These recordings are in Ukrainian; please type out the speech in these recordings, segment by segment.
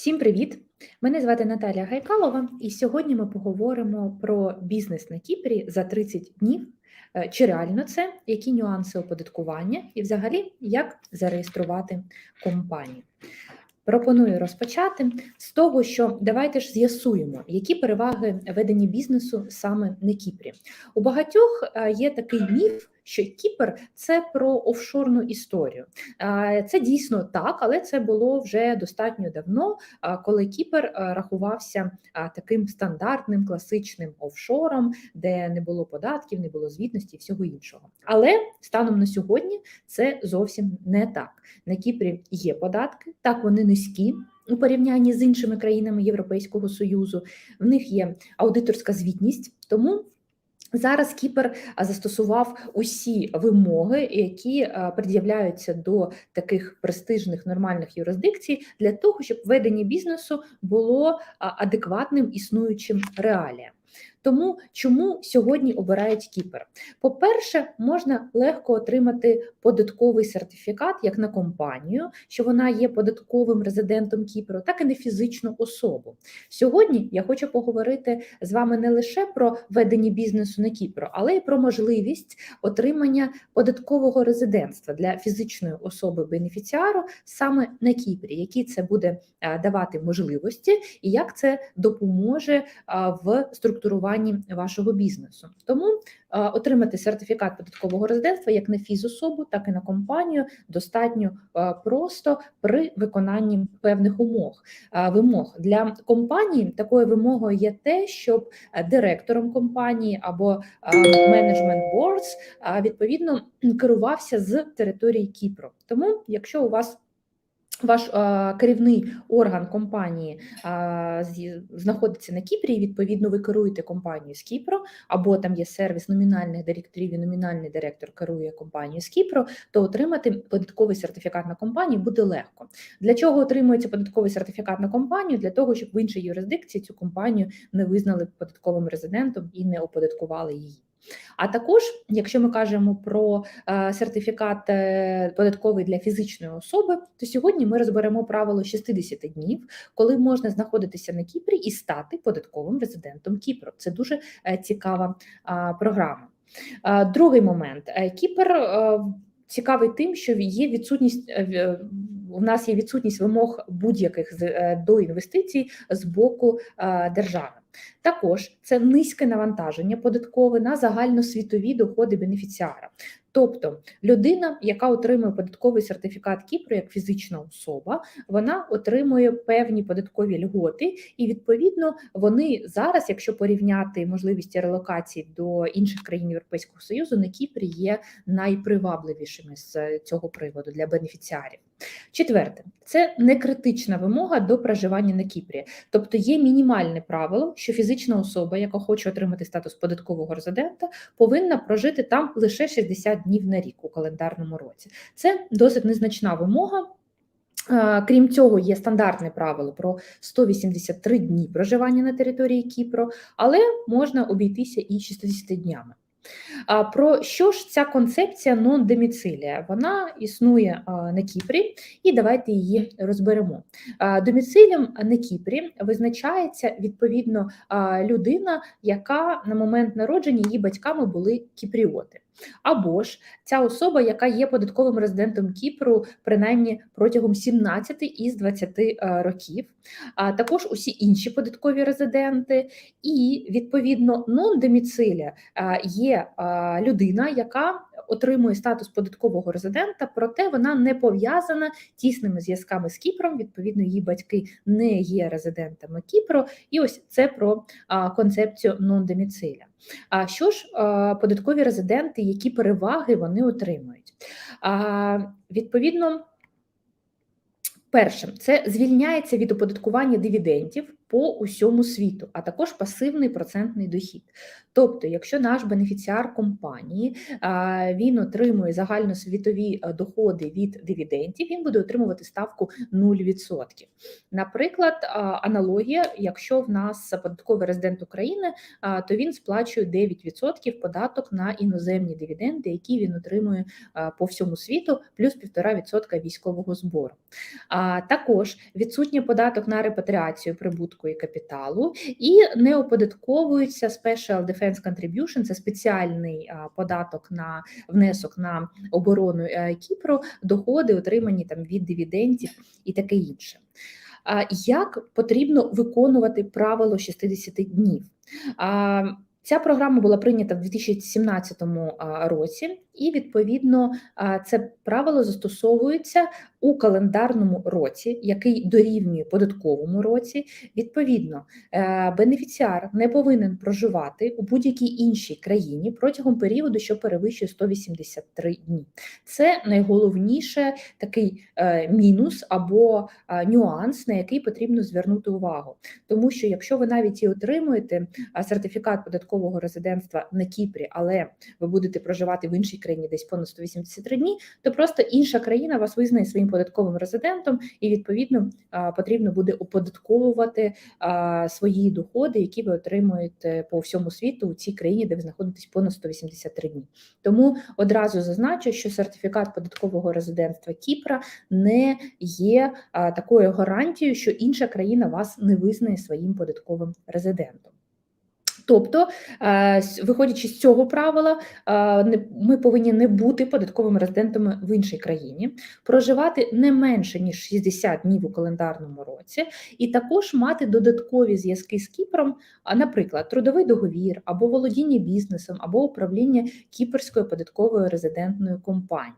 Всім привіт! Мене звати Наталія Гайкалова, і сьогодні ми поговоримо про бізнес на Кіпрі за 30 днів. Е, Чи реально це, які нюанси оподаткування і взагалі як зареєструвати компанію. Пропоную розпочати з того, що давайте ж з'ясуємо, які переваги ведення бізнесу саме на Кіпрі. У багатьох е, є такий міф, що Кіпр це про офшорну історію. Це дійсно так, але це було вже достатньо давно, коли Кіпр рахувався таким стандартним класичним офшором, де не було податків, не було звітності і всього іншого. Але станом на сьогодні це зовсім не так. На Кіпрі є податки, так вони низькі. У порівнянні з іншими країнами Європейського Союзу в них є аудиторська звітність, тому Зараз Кіпер застосував усі вимоги, які пред'являються до таких престижних нормальних юрисдикцій, для того, щоб ведення бізнесу було адекватним існуючим реаліям. Тому чому сьогодні обирають Кіпр? По-перше, можна легко отримати податковий сертифікат як на компанію, що вона є податковим резидентом Кіпру, так і на фізичну особу. Сьогодні я хочу поговорити з вами не лише про ведення бізнесу на Кіпру, але й про можливість отримання податкового резидентства для фізичної особи бенефіціару саме на Кіпрі, які це буде е, давати можливості, і як це допоможе е, в структуруванні вашого бізнесу. Тому е, отримати сертифікат податкового резидентства як на фізособу, так і на компанію достатньо е, просто при виконанні певних умов. Е, Вимог для компанії такою вимогою є те, щоб директором компанії або менеджмент е, відповідно керувався з території Кіпру. Тому, якщо у вас ваш е, керівний орган компанії е, зі- знаходиться на Кіпрі, і відповідно ви керуєте компанією з Кіпру, або там є сервіс номінальних директорів, і номінальний директор керує компанією з Кіпру, то отримати податковий сертифікат на компанію буде легко. Для чого отримується податковий сертифікат на компанію? Для того, щоб в іншій юрисдикції цю компанію не визнали податковим резидентом і не оподаткували її. А також, якщо ми кажемо про е, сертифікат е, податковий для фізичної особи, то сьогодні ми розберемо правило 60 днів, коли можна знаходитися на Кіпрі і стати податковим резидентом Кіпру. Це дуже е, цікава програма. Другий момент Е, Кіпр е, цікавий тим, що є відсутність е, е, у нас є відсутність вимог будь-яких е, до інвестицій з боку е, держави. Також це низьке навантаження податкове на загальносвітові доходи бенефіціара. Тобто людина, яка отримує податковий сертифікат Кіпру як фізична особа, вона отримує певні податкові льготи, і відповідно вони зараз, якщо порівняти можливості релокації до інших країн Європейського Союзу, на Кіпрі є найпривабливішими з цього приводу для бенефіціарів. Четверте, це не критична вимога до проживання на Кіпрі. Тобто є мінімальне правило, що фізична особа, яка хоче отримати статус податкового резидента, повинна прожити там лише 60 днів на рік у календарному році. Це досить незначна вимога. Крім цього, є стандартне правило про 183 дні проживання на території Кіпру, але можна обійтися і 60 днями. А про що ж ця концепція нон-доміцилія? Вона існує на Кіпрі, і давайте її розберемо. Доміцилем на Кіпрі визначається відповідно людина, яка на момент народження її батьками були кіпріоти. Або ж ця особа, яка є податковим резидентом Кіпру, принаймні протягом 17 із 20 е, років, а також усі інші податкові резиденти, і відповідно нон-доміциля е, є е, людина, яка отримує статус податкового резидента, проте вона не пов'язана тісними зв'язками з Кіпром. Відповідно, її батьки не є резидентами Кіпру. І ось це про концепцію нон-доміциля. А що ж податкові резиденти, які переваги вони отримують? А, Відповідно. Перше, це звільняється від оподаткування дивідендів по усьому світу, а також пасивний процентний дохід. Тобто, якщо наш бенефіціар компанії він отримує загальносвітові е, доходи від дивідендів, він буде отримувати ставку 0%. Наприклад, аналогія, якщо в нас податковий резидент України, то він сплачує 9% податок на іноземні дивіденди, які він отримує по всьому світу, плюс 1,5% військового збору. Також відсутній податок на репатріацію прибутку і капіталу, і не оподатковується Special Defense Contribution, це спеціальний податок на внесок на оборону е, Кіпру, доходи, отримані там від дивідендів і таке інше. Як потрібно виконувати правило 60 днів? Ця програма була прийнята в 2017 році, і відповідно це правило застосовується у календарному році, який дорівнює податковому році. Відповідно, е, бенефіціар не повинен проживати у будь-якій іншій країні протягом періоду, що перевищує 183 дні. Це найголовніше такий е, мінус або нюанс, на який потрібно звернути увагу, тому що якщо ви навіть і отримуєте сертифікат податкового резидентства на Кіпрі, але ви будете проживати в іншій країні десь понад 183 дні, то просто інша країна вас визнає своїм податковим резидентом, і відповідно потрібно буде оподатковувати свої доходи, які ви отримуєте по всьому світу у цій країні, де ви знаходитесь понад 183 дні. Тому одразу зазначу, що сертифікат податкового резидентства Кіпра не є такою гарантією, що інша країна вас не визнає своїм податковим резидентом. Тобто, е, виходячи з цього правила, е, ми повинні не бути податковими резидентами в іншій країні, проживати не менше ніж 60 днів у календарному році, і також мати додаткові зв'язки з Кіпром, наприклад, трудовий договір або володіння бізнесом, або управління кіперською податковою резидентною компанією.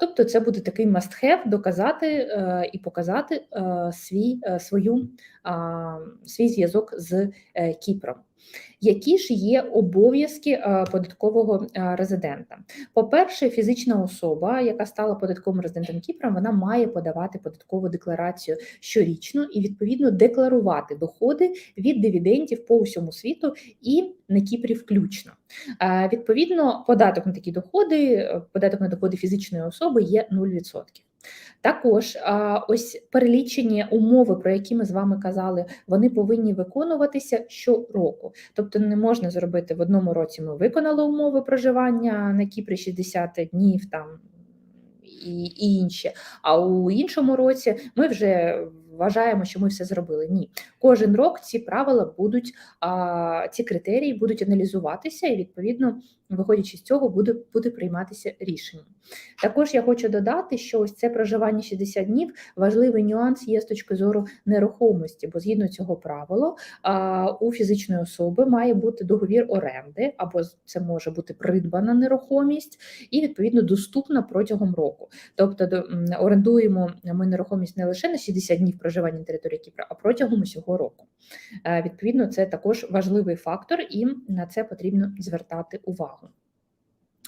Тобто, це буде такий must-have доказати е, і показати свій свою свій зв'язок з Кіпром. Які ж є обов'язки е, податкового е, резидента? По-перше, фізична особа, яка стала податковим резидентом Кіпра, вона має подавати податкову декларацію щорічно і відповідно декларувати доходи від дивідендів по всьому світу і на Кіпрі включно. Е, відповідно, податок на такі доходи, податок на доходи фізичної особи є 0%. Також ось перелічені умови, про які ми з вами казали, вони повинні виконуватися щороку. Тобто не можна зробити в одному році. Ми виконали умови проживання на Кіпрі 60 днів там і, і інші. А у іншому році ми вже вважаємо, що ми все зробили. Ні, кожен рок ці правила будуть, ці критерії будуть аналізуватися, і відповідно, виходячи з цього, буде буде прийматися рішення. Також я хочу додати, що ось це проживання 60 днів важливий нюанс є з точки зору нерухомості, бо згідно цього правила у фізичної особи має бути договір оренди, або це може бути придбана нерухомість, і відповідно доступна протягом року. Тобто орендуємо ми нерухомість не лише на 60 днів проживання на території Кіпра, а протягом усього року. Е, відповідно, це також важливий фактор, і на це потрібно звертати увагу.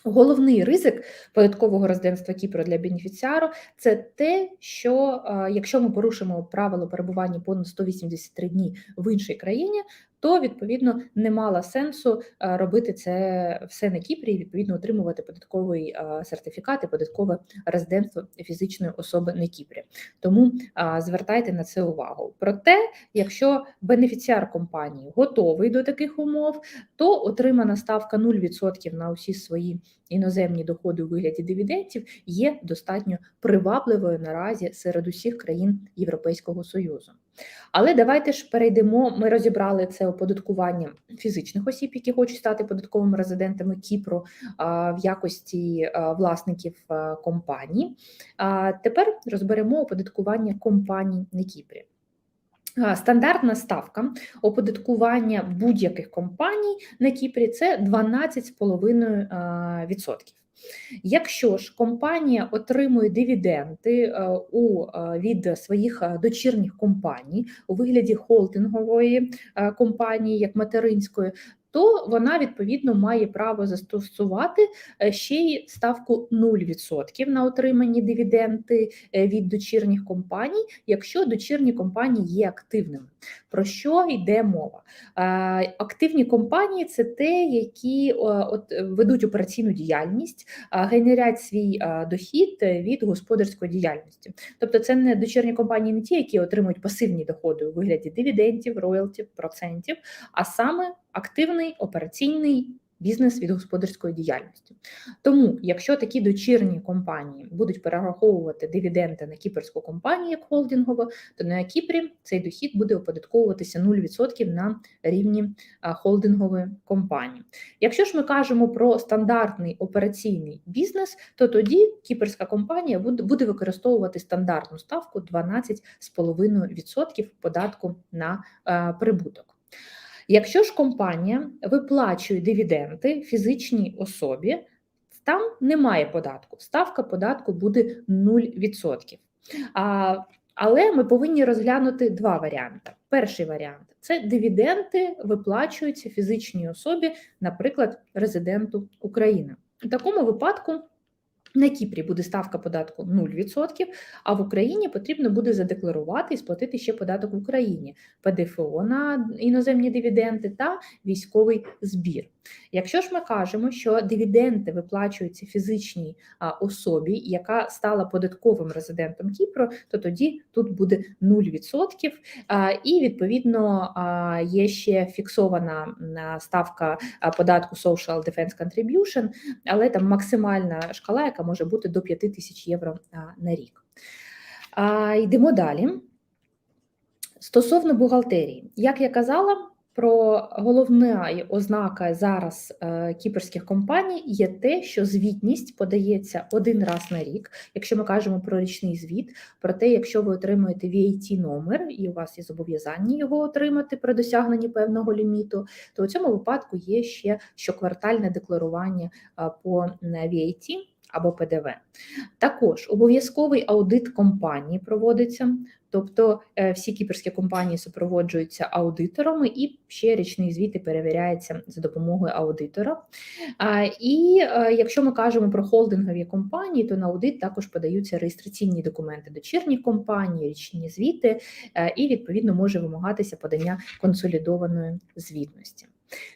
Головний ризик податкового резидентства Кіпру для бенефіціару це те, що е, якщо ми порушимо правило перебування понад 183 дні в іншій країні, то відповідно не мало сенсу е, робити це все на Кіпрі і відповідно отримувати податковий е, сертифікат і податкове резидентство фізичної особи на Кіпрі. Тому звертайте на це увагу. Проте, якщо бенефіціар компанії готовий до таких умов, то отримана ставка 0% на усі свої іноземні доходи у вигляді дивідендів є достатньо привабливою наразі серед усіх країн Європейського Союзу. Але давайте ж перейдемо. Ми розібрали це оподаткування фізичних осіб, які хочуть стати податковими резидентами Кіпру в якості власників компаній. Тепер розберемо оподаткування компаній на Кіпрі. Стандартна ставка оподаткування будь-яких компаній на Кіпрі це 12,5%. Якщо ж компанія отримує дивіденди е, у, е, від своїх е, дочірніх компаній у вигляді холдингової компанії, як материнської, то вона відповідно має право застосувати е, ще й ставку 0% на отримані дивіденди е, від дочірніх компаній, якщо дочірні компанії є активними. Про що йде мова? Е, Активні компанії це те, які от, ведуть операційну діяльність, генерять свій дохід від господарської діяльності. Тобто, це не дочірні компанії, не ті, які отримують пасивні доходи у вигляді дивідендів, роялтів, процентів, а саме активний операційний бізнес від господарської діяльності. Тому, якщо такі дочірні компанії будуть перераховувати дивіденди на кіпрську компанію як холдингову, то на Кіпрі цей дохід буде оподатковуватися 0% на рівні холдингової компанії. Якщо ж ми кажемо про стандартний операційний бізнес, то тоді кіпрська компанія буде використовувати стандартну ставку 12,5% податку на прибуток. Якщо ж компанія виплачує дивіденди фізичній особі, там немає податку. Ставка податку буде 0%. А, але ми повинні розглянути два варіанти. Перший варіант це дивіденди виплачуються фізичній особі, наприклад, резиденту України. У такому випадку на Кіпрі буде ставка податку 0%, а в Україні потрібно буде задекларувати і сплатити ще податок в Україні, ПДФО на іноземні дивіденди та військовий збір. Якщо ж ми кажемо, що дивіденди виплачуються фізичній особі, яка стала податковим резидентом Кіпру, то тоді тут буде 0%, і відповідно є ще фіксована ставка податку Social Defense Contribution, але там максимальна шкала, яка може бути до 5 тисяч євро на рік. Йдемо далі. Стосовно бухгалтерії, як я казала, про головна ознака зараз е, кіпрських компаній є те, що звітність подається один раз на рік, якщо ми кажемо про річний звіт, про те, якщо ви отримуєте VAT номер і у вас є зобов'язання його отримати при досягненні певного ліміту, то у цьому випадку є ще щоквартальне декларування е, по VAT або ПДВ. Також обов'язковий аудит компанії проводиться, тобто е, всі кіперські компанії супроводжуються аудиторами, і ще річний звіт перевіряється за допомогою аудитора. І е, якщо ми кажемо про холдингові компанії, то на аудит також подаються реєстраційні документи дочірні компанії, річні звіти, е, і відповідно може вимагатися подання консолідованої звітності.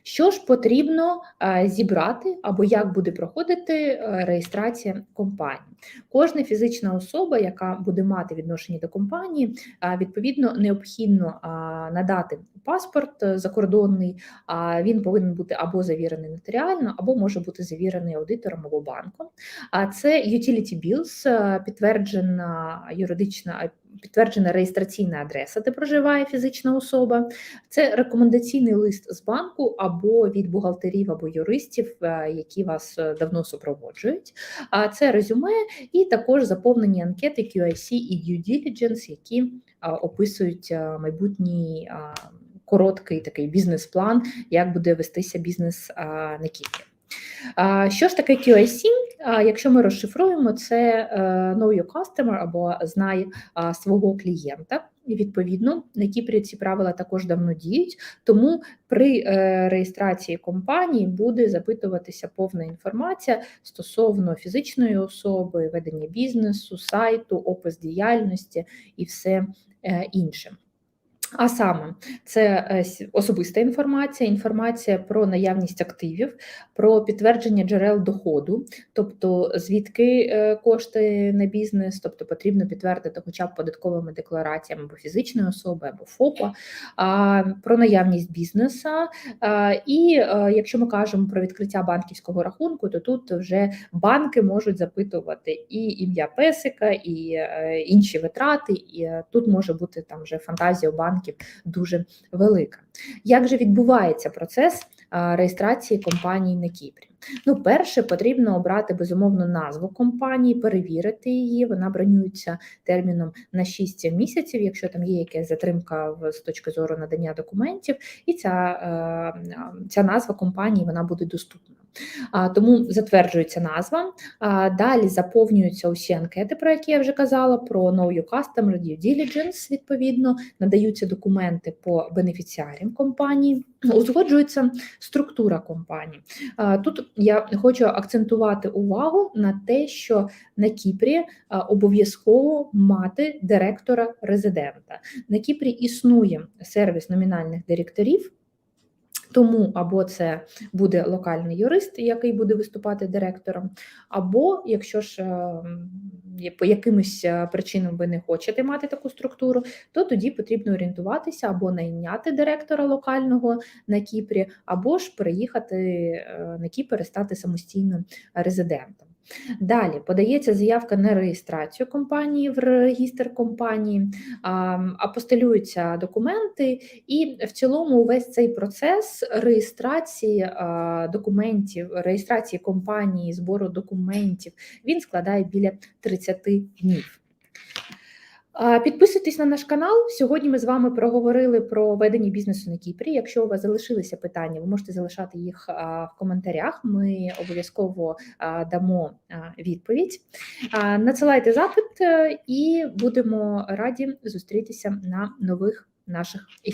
Що ж потрібно зібрати або як буде проходити реєстрація компанії? Кожна фізична особа, яка буде мати відношення до компанії, відповідно необхідно надати паспорт е, закордонний, він повинен бути або завірений нотаріально, або може бути завірений аудитором або банком. А це utility bills, е, підтверджена юридична підтверджена реєстраційна адреса, де проживає фізична особа, це рекомендаційний лист з банку або від бухгалтерів або юристів, е, які вас е, давно супроводжують. А це резюме, і також заповнені анкети QIC і Due Diligence, які описують е, майбутній короткий такий бізнес-план, як буде вестися бізнес на Кіпрі. Що ж таке QIC? Якщо ми розшифруємо, це е, know your customer або знай свого клієнта. І відповідно на Кіпрі ці правила також давно діють, тому при е, реєстрації компанії буде запитуватися повна інформація стосовно фізичної особи, ведення бізнесу, сайту, опис діяльності і все е, інше. А саме це е, особиста інформація, інформація про наявність активів, про підтвердження джерел доходу, тобто звідки е, кошти на бізнес, тобто потрібно підтвердити хоча б податковими деклараціями або фізичної особи, або ФОПа, про наявність бізнесу. І е, якщо ми кажемо про відкриття банківського рахунку, то тут вже банки можуть запитувати і ім'я песика, і інші витрати, і тут може бути там вже фантазія банків банків дуже велика. Як же відбувається процес реєстрації компанії на Кіпрі? Ну, перше, потрібно обрати безумовно назву компанії, перевірити її. Вона бронюється терміном на 6 місяців, якщо там є якась затримка з точки зору надання документів, і ця, е, ця назва компанії вона буде доступна. Тому затверджується назва. Далі заповнюються усі анкети, про які я вже казала, про Know Your Customer, Due Diligence, відповідно, надаються документи по бенефіціарям компанії, узгоджується структура компанії. Тут я хочу акцентувати увагу на те, що на Кіпрі обов'язково мати директора резидента. На Кіпрі існує сервіс номінальних директорів. Тому або це буде локальний юрист, який буде виступати директором, або якщо ж е, по якимось е, причинам ви не хочете мати таку структуру, то тоді потрібно орієнтуватися або найняти директора локального на Кіпрі, або ж переїхати е, на Кіпр і стати самостійним резидентом. Далі подається заявка на реєстрацію компанії в регістр компанії, апостелюються документи, і в цілому увесь цей процес реєстрації документів, реєстрації компанії, збору документів, він складає біля 30 днів. Підписуйтесь на наш канал. Сьогодні ми з вами проговорили про ведення бізнесу на Кіпрі. Якщо у вас залишилися питання, ви можете залишати їх в коментарях. Ми обов'язково дамо відповідь. Надсилайте запит е, і будемо раді зустрітися на нових наших ефірах.